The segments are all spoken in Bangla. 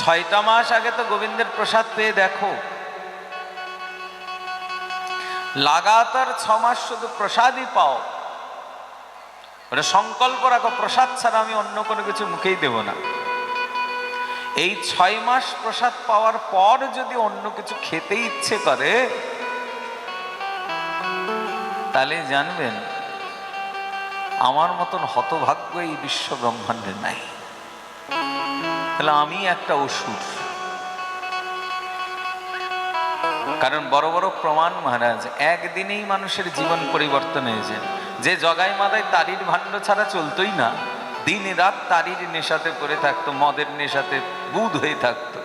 ছয়টা মাস আগে তো গোবিন্দের প্রসাদ পেয়ে দেখো। লাগাতার ছ মাস শুধু প্রসাদই পাও। সংকল্প রাখো, প্রসাদ ছাড়া আমি অন্য কোনো কিছু মুখেই দেব না। এই ছয় মাস প্রসাদ পাওয়ার পর যদি অন্য কিছু খেতে ইচ্ছে করে, তাহলে জানবেন, আমার মতন হতভাগ্য এই বিশ্ব ব্রহ্মাণ্ডে নাই। তাহলে আমি একটা অসুর কারণ বড় বড় প্রমাণ মহারাজ, একদিনেই মানুষের জীবন পরিবর্তন হয়েছে যে জগাই মাদায় তারির ভাণ্ড ছাড়া চলতোই না, দিন রাত তারির নেশাতে পড়ে থাকতো, মদের নেশাতে বুধ হয়ে থাকতো।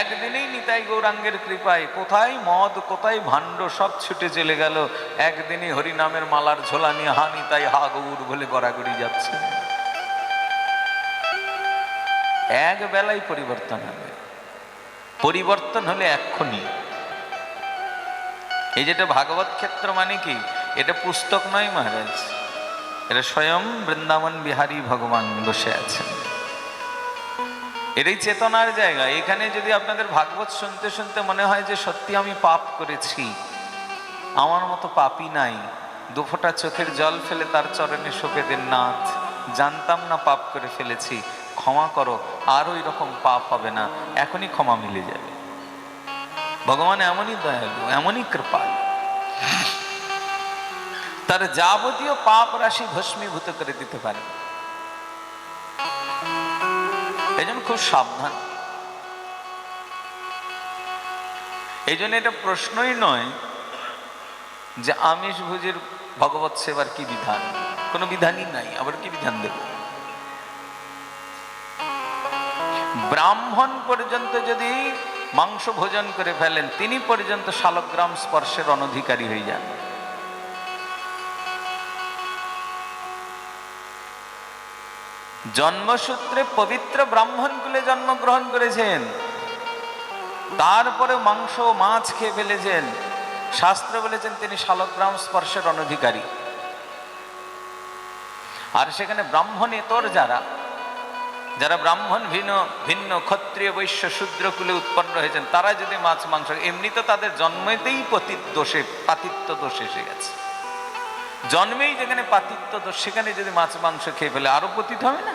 একদিনেই নিতাই গৌরাঙ্গের কৃপায় কোথায় মদ, কোথায় ভাণ্ড সব ছুটে চলে গেল। একদিনই হরিনামের মালার ঝোলা নিয়ে হা নিতাই হা গৌর বলে গড়াগড়ি যাচ্ছে। এক বেলায় পরিবর্তন হবে। পরিবর্তন হলে এক্ষুনি। এই যেটা ভাগবত ক্ষেত্র মানে কি? এটা পুস্তক নয় মহারাজ। এটা স্বয়ং বৃন্দাবন বিহারী ভগবান বসে আছেন। এটাই চেতনার জায়গা। এখানে যদি আপনাদের ভাগবত শুনতে শুনতে মনে হয় যে সত্যি আমি পাপ করেছি, আমার মতো পাপই নাই দুফোটা চোখের জল ফেলে তার চরণে শোকে দেন নাথ, জানতাম না পাপ করে ফেলেছি ক্ষমা করো, আর ওই রকম পাপ হবে না। এখনই ক্ষমা মিলে যাবে। ভগবান এমনই দয়ালু, এমনই কৃপাল। তার যাবতীয় পাপ রাশি ভস্মীভূত করে দিতে পারে। এই জন্য খুব সাবধান। এই জন্য এটা প্রশ্নই নয় যে আমিষ ভোজের ভগবত সেবার কি বিধান? কোনো বিধানই নাই, আবার কি বিধান দেব? ব্রাহ্মণ পর্যন্ত যদি মাংস ভোজন করে ফেলেন, তিনি পর্যন্ত শালগ্রাম স্পর্শের অনধিকারী হয়ে যান। জন্মসূত্রে পবিত্র ব্রাহ্মণ কুলে জন্মগ্রহণ করেছেন। তারপরে মাংস মাছ খেয়ে ফেলেছেন। শাস্ত্র বলেছেন, তিনি শালগ্রাম স্পর্শের অনধিকারী। আর সেখানে ব্রাহ্মণেতর যারা যারা ব্রাহ্মণ ভিন্ন ভিন্ন ক্ষত্রিয়, বৈশ্য, শূদ্র কুলে উৎপন্ন হয়েছেন, তারা যদি মাছ, মাংস, এমনি তো তাদের জন্মেতেই পতিত দোষে পাতিত্ব দোষ এসে গেছে। জন্মেই যেখানে পাতিত্ব দোষ সেখানে যদি মাছ, মাংস খেয়ে ফেলে, আরও পতিত হবে না?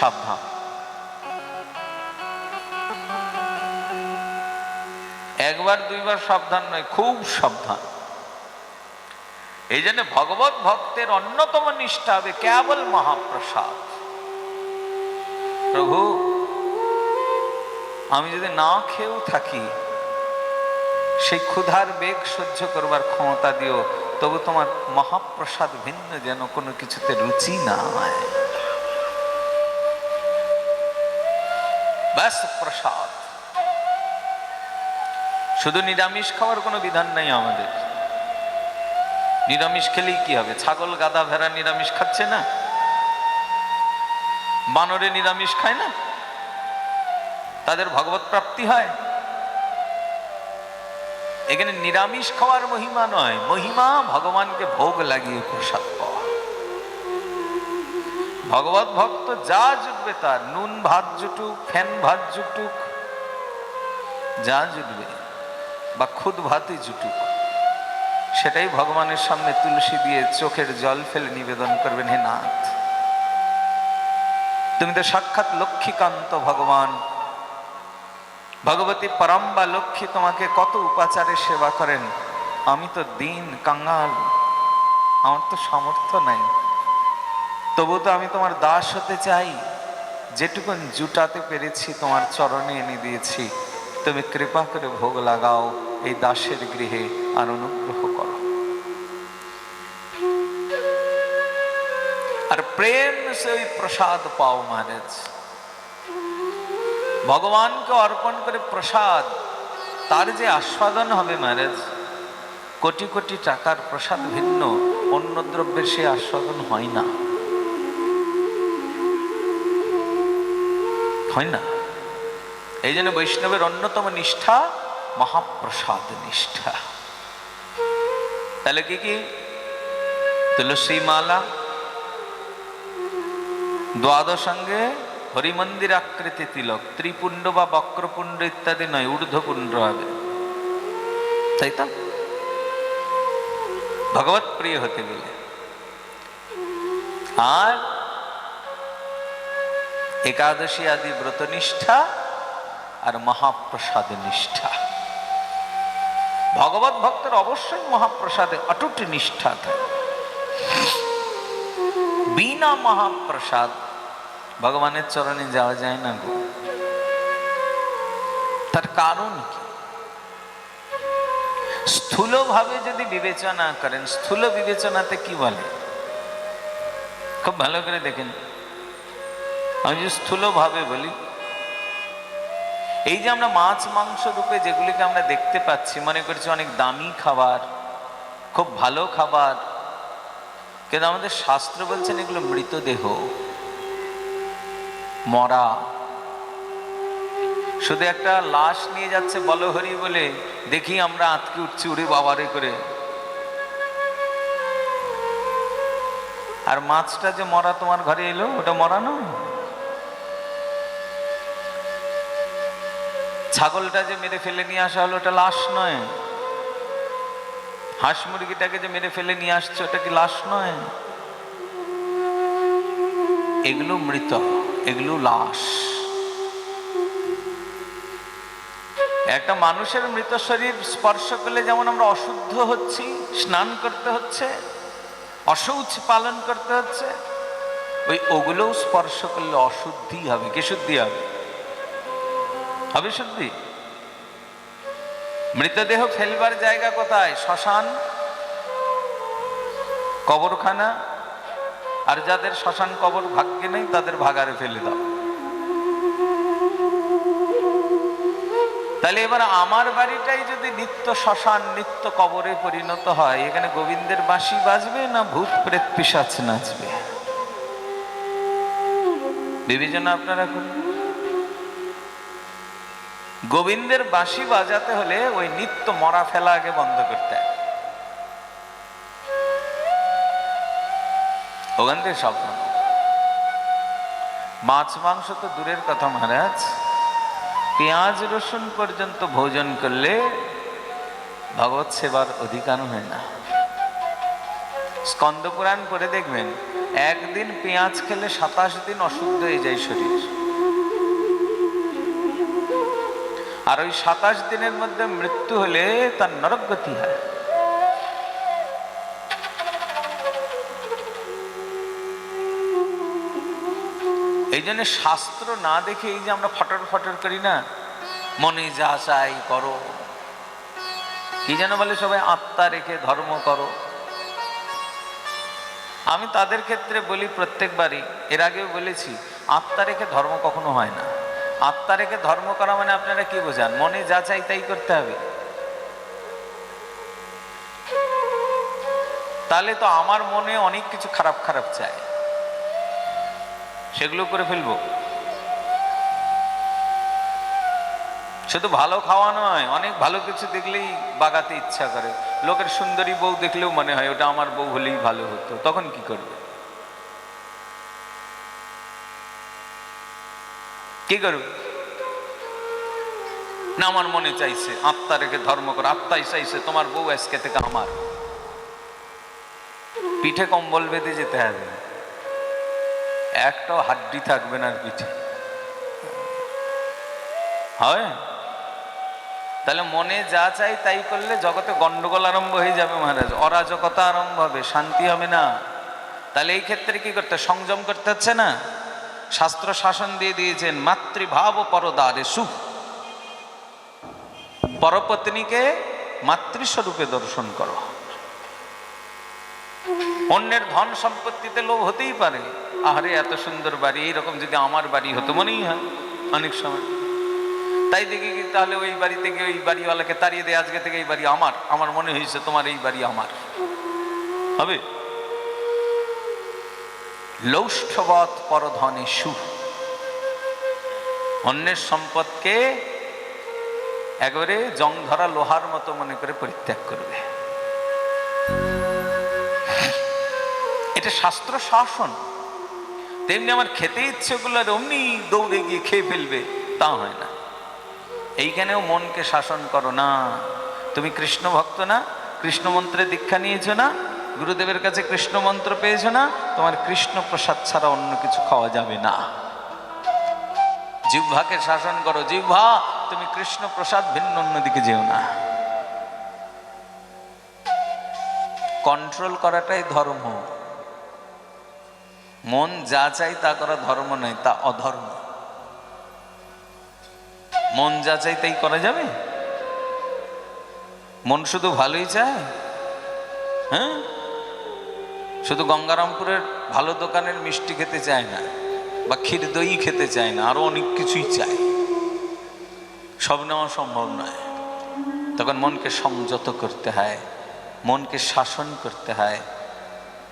সাবধান। একবার, দুইবার সাবধান নয়, খুব সাবধান। এই জন্য ভগবত ভক্তের অন্যতম নিষ্ঠা হবে কেবল মহাপ্রসাদ। প্রভু, আমি যদি না খেয়েও থাকি, সেই ক্ষুধার বেগ সহ্য করবার ক্ষমতা দিও, তবু তোমার মহাপ্রসাদ ভিন্ন যেন কোনো কিছুতে রুচি না হয়। ব্যাস, প্রসাদ। শুধু নিরামিষ খাওয়ার কোনো বিধান নাই আমাদের। নিরামিষ খেলেই কি হবে? ছাগল গাদা ভেড়া নিরামিষ খাচ্ছে না? বানরে নিরামিষ খায় না? তাদের ভগবত প্রাপ্তি হয়? এখানে নিরামিষ খাওয়ার মহিমা নয়। মহিমা ভগবানকে ভোগ লাগিয়ে প্রসাদ পাওয়া। ভগবত ভক্ত যা জুটবে তার। নুন ভাত জুটুক, ফ্যান ভাত জুটুক, যা জুটবে বা খুদ ভাতই জুটুক। সেটাই ভগবানের সামনে তুলসী দিয়ে চোখের জল ফেলে নিবেদন করবেন হে নাথ। তুমি তো সাক্ষাৎ লক্ষ্মীকান্ত ভগবান। ভগবতী পরম্বা লক্ষ্মী তোমাকে কত উপাচারে সেবা করেন। আমি তো দিন কাঙ্গাল আমার তো সামর্থ্য নাই। তবু তো আমি তোমার দাস হতে চাই। যেটুকুন জুটাতে পেরেছি, তোমার চরণে এনে দিয়েছি। তুমি কৃপা করে ভোগ লাগাও। এই দাসের গৃহে আর অনুগ্রহ করো। আর প্রেম সে ওই প্রসাদ পাও মহারাজ। ভগবানকে অর্পণ করে প্রসাদ, তার যে আস্বাদন হবে মহারাজ, কোটি কোটি টাকার প্রসাদ ভিন্ন, অন্য দ্রব্যের সে আস্বাদন হয় না। হয় না। এই জন্য বৈষ্ণবের অন্যতম নিষ্ঠা মহাপ্রসাদ নিষ্ঠা। তাহলে কি কি? তুলসী মালা দ্বাদশাঙ্গে হরিমন্দির আকৃতি তিলক, ত্রিপুণ্ড বা বক্রপুণ্ড ইত্যাদি নয়, ঊর্ধ্বপুণ্ড হবে। তাই তো? ভগবত প্রিয় হতে গেলে। আর একাদশী আদি ব্রত নিষ্ঠা আর মহাপ্রসাদ নিষ্ঠা। ভগবত ভক্তের অবশ্যই মহাপ্রসাদে অটুট নিষ্ঠা থাকে। বিনা মহাপ্রসাদ ভগবানের চরণে যাওয়া যায় না গো। তার কারণ কি? স্থূলভাবে যদি বিবেচনা করেন, স্থূল বিবেচনাতে কি বলে? খুব ভালো করে দেখেন। আমি যদি স্থূলভাবে বলি এই যে আমরা মাছ মাংস রূপে যেগুলিকে আমরা দেখতে পাচ্ছি, মনে করছি অনেক দামি খাবার, খুব ভালো খাবার, কিন্তু আমাদের শাস্ত্র বলছেন এগুলো মৃতদেহ, মরা। শুধু একটা লাশ নিয়ে যাচ্ছে বলহরি বলে, দেখি আমরা আঁতকে উঠছি, উড়ে বাবারে করে। আর মাছটা যে মরা তোমার ঘরে এলো, ওটা মরা নয়? ছাগলটা যে মেরে ফেলে নিয়ে আসা হলো, ওটা লাশ নয়। হাঁস মুরগিটাকে যে মেরে ফেলে নিয়ে আসছে, ওটা কি লাশ নয়? এগুলো মৃত, এগুলো লাশ। একটা মানুষের মৃত শরীর স্পর্শ করলে যেমন আমরা অশুদ্ধ হচ্ছি, স্নান করতে হচ্ছে অশৌচ পালন করতে হচ্ছে, ওই ওগুলোও স্পর্শ করলে অশুদ্ধি হবে, কি শুদ্ধি হবে? হবে শুদ্ধি মৃতদেহ ফেলবার জায়গা কোথায়? শ্মশান, কবরখানা। আর যাদের শ্মশান, কবর ভাগ্যে নেই, তাদের ভাগারে ফেলে দাও। তাহলে এবার আমার বাড়িটাই যদি নিত্য শ্মশান, নিত্য কবরে পরিণত হয়, এখানে গোবিন্দের বাঁশি বাজবে না ভূত প্রেত পিসাচ নাচবে? বিবেচনা আপনারা করুন। গোবিন্দের বাঁশি বাজাতে হলে ওই নিত্য মরা ফেলা আগে বন্ধ করতে ওখান থেকে সব মাছ মাংস তো দূরের কথা মহারাজ। পেঁয়াজ রসুন পর্যন্ত ভোজন করলে ভগবত সেবার অধিকার হয় না। স্কন্দ পুরাণ করে দেখবেন, একদিন পেঁয়াজ খেলে সাতাশ দিন অশুদ্ধ হয়ে যায় শরীর। আর ওই সাতাশ দিনের মধ্যে মৃত্যু হলে তার নরক গতি হয়। এই জন্য শাস্ত্র না দেখে এই যে আমরা ফটর ফটর করি না, মনে যা চাই করো। কি যেন বলে সবাই, আত্মা রেখে ধর্ম করো। আমি তাদের ক্ষেত্রে বলি প্রত্যেকবারই, এর আগেও বলেছি, আত্মা রেখে ধর্ম কখনো হয় না। আত্মা রেখে ধর্ম করা মানে আপনারা কি বোঝান? মনে যা চাই তাই করতে হবে। তাহলে তো আমার মনে অনেক কিছু খারাপ খারাপ চায় সেগুলো করে ফেলব। শুধু ভালো খাওয়া নয়, অনেক ভালো কিছু দেখলেই বাগাতে ইচ্ছা করে। লোকের সুন্দরী বউ দেখলেও মনে হয় ওটা আমার বউ হলেই ভালো হতো। তখন কি করবে? কি করবে না, আমার মনে চাইছে, আত্মা রেখে ধর্ম করে, আত্মাই চাইছে, তোমার বউ আজকে থেকে আমার। পিঠে কম্বল বেঁধে যেতে হবে। একটাও হাড্ডি থাকবে না আর পিঠে। হয়? তাহলে মনে যা চাই তাই করলে জগতে গন্ডগোল আরম্ভ হয়ে যাবে মহারাজ। অরাজকতা আরম্ভ হবে, শান্তি হবে না। তাহলে এই ক্ষেত্রে কি করতে সংযম করতে হচ্ছে না? শাস্ত্র শাসন দিয়ে দিয়েছেন, মাতৃভাব পরদারে সুখ। পরপত্নীকে মাতৃস্বরূপে দর্শন করো। অন্যের ধন সম্পত্তিতে লোভ হতেই পারে। আহারে, এত সুন্দর বাড়ি, এইরকম যদি আমার বাড়ি হতো, মনেই হয় অনেক সময়। তাই দেখি কি, তাহলে ওই বাড়ি থেকে ওই বাড়িওয়ালাকে তাড়িয়ে দেয়, আজকে থেকে এই বাড়ি আমার। আমার মনে হয়েছে তোমার এই বাড়ি আমার। হবে? লৌষ্ঠবৎ পরধনে সুখ অন্যের সম্পদকে একবারে জং ধরা লোহার মতো মনে করে পরিত্যাগ করবে। এটা শাস্ত্র শাসন। তেমনি আমার খেতে ইচ্ছে করলে আর অমনি দৌড়ে গিয়ে খেয়ে ফেলবে, তা হয় না। এইখানেও মনকে শাসন করো না। তুমি কৃষ্ণ ভক্ত না কৃষ্ণ মন্ত্রে দীক্ষা নিয়েছো না? গুরুদেবের কাছে কৃষ্ণ মন্ত্র পেয়েছ না? তোমার কৃষ্ণ প্রসাদ ছাড়া অন্য কিছু খাওয়া যাবে না। জিহ্বাকে শাসন করো। জিহ্বা, তুমি কৃষ্ণ প্রসাদ ভিন্ন অন্যদিকে যেও না। কন্ট্রোল করাটাই ধর্ম। মন যা চাই তা করা ধর্ম নয়, তা অধর্ম। মন যা চাই তাই করা যাবে? মন শুধু ভালোই চায়? হ্যাঁ? শুধু গঙ্গারামপুরের ভালো দোকানের মিষ্টি খেতে চায় না, বা ক্ষীর দই খেতে চায় না আরও অনেক কিছুই চায়। সব নেওয়া সম্ভব নয়। তখন মনকে সংযত করতে হয়, মনকে শাসন করতে হয়।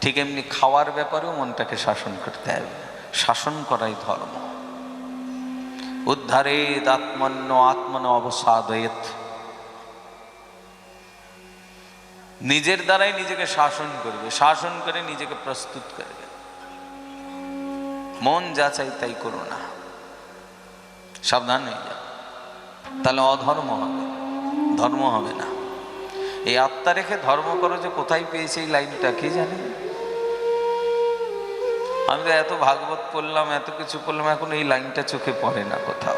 ঠিক এমনি খাওয়ার ব্যাপারেও মনটাকে শাসন করতে হবে। শাসন করাই ধর্ম। উদ্ধারেত আত্মন্য আত্মন অবসাদয়েত। নিজের দ্বারাই নিজেকে শাসন করবে, শাসন করে নিজেকে প্রস্তুত করবে। মন যা চাই তাই করো না। সাবধান হয়ে যাও। তাহলে অধর্ম হবে, ধর্ম হবে না। এই আত্মা রেখে ধর্ম করো যে কোথায় পেয়েছে এই লাইনটা, কে জানে? আমি তো এত ভাগবত পড়লাম, এত কিছু পড়লাম, এখন এই লাইনটা চোখে পড়ে না কোথাও।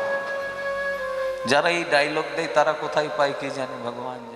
যারা এই ডায়লগ দেয় তারা কোথায় পায়, কে জানে? ভগবান